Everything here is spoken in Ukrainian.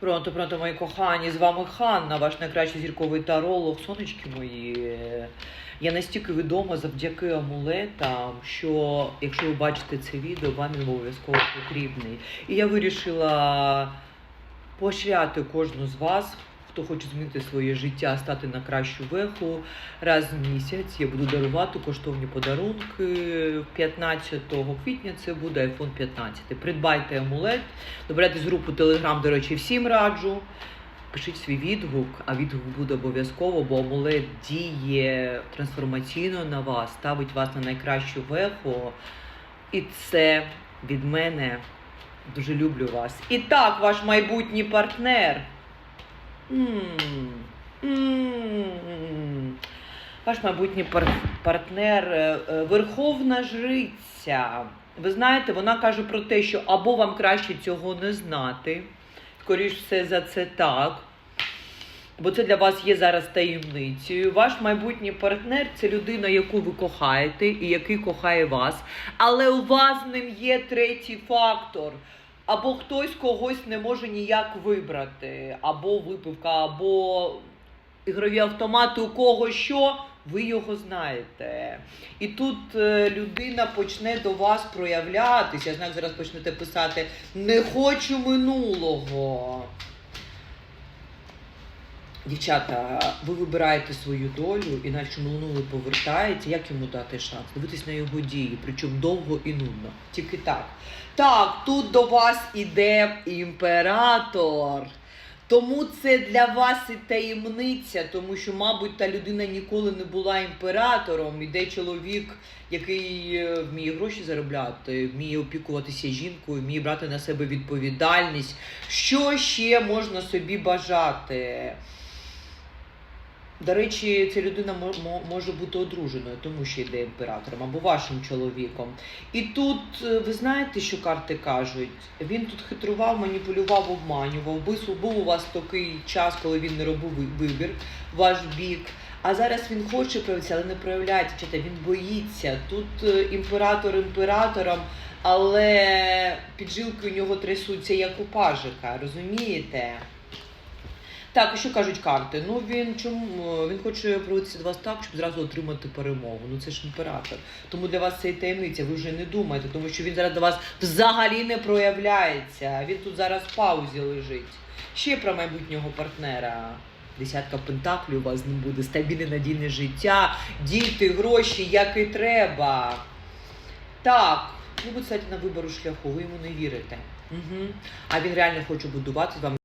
Пронто, пронто, мої кохані, з вами Ханна, ваш найкращий зірковий таролог, сонечки мої. Я настільки відома завдяки амулетам, що якщо ви бачите це відео, вам він обов'язково потрібний. І я вирішила поощряти кожну з вас, хто хоче змінити своє життя, стати на кращу веху. Раз в місяць я буду дарувати коштовні подарунки. 15 квітня це буде iPhone 15. Придбайте амулет, добирайте з групу Telegram, до речі, всім раджу. Пишіть свій відгук, а відгук буде обов'язково, бо амулет діє трансформаційно на вас, ставить вас на найкращу веху. І це від мене дуже люблю вас. І так, ваш майбутній партнер. Ваш майбутній пар- партнер, е, е, Верховна Жриця. Ви знаєте, вона каже про те, що або вам краще цього не знати, скоріш все за це так. Бо це для вас є зараз таємницею. Ваш майбутній партнер це людина, яку ви кохаєте і який кохає вас. Але у вас ним є третій фактор. Або хтось когось не може ніяк вибрати, або випивка, або ігрові автомати, у кого що, ви його знаєте. І тут е, людина почне до вас проявлятися. Я знаю, зараз почнете писати не хочу минулого. Дівчата, ви вибираєте свою долю, і наче минуле повертається, як йому дати шанс? Дивитись на його дії, причому довго і нудно. Тільки так. Так, тут до вас іде імператор. Тому це для вас і таємниця, тому що, мабуть, та людина ніколи не була імператором. Іде чоловік, який е, вміє гроші заробляти, вміє опікуватися жінкою, вміє брати на себе відповідальність. Що ще можна собі бажати? До речі, ця людина мо- мо- може бути одруженою, тому що йде імператором або вашим чоловіком. І тут е, ви знаєте, що карти кажуть? Він тут хитрував, маніпулював, обманював. Був у вас такий час, коли він не робив вибір ваш бік. А зараз він хоче проявитися, але не проявляється. Чите, він боїться. Тут е, імператор імператором, але піджилки у нього трясуться, як у пажика, розумієте? Так, і що кажуть карти? Ну він чому він хоче проводитися до вас так, щоб зразу отримати перемогу. Ну це ж імператор. Тому для вас це і таємниця. Ви вже не думаєте, тому що він зараз до вас взагалі не проявляється. Він тут зараз в паузі лежить. Ще про майбутнього партнера. Десятка пентаклів у вас з ним буде, стабільне надійне життя, діти, гроші, як і треба. Так, ви будете на вибору шляху, ви йому не вірите. Угу. А він реально хоче будувати з вами.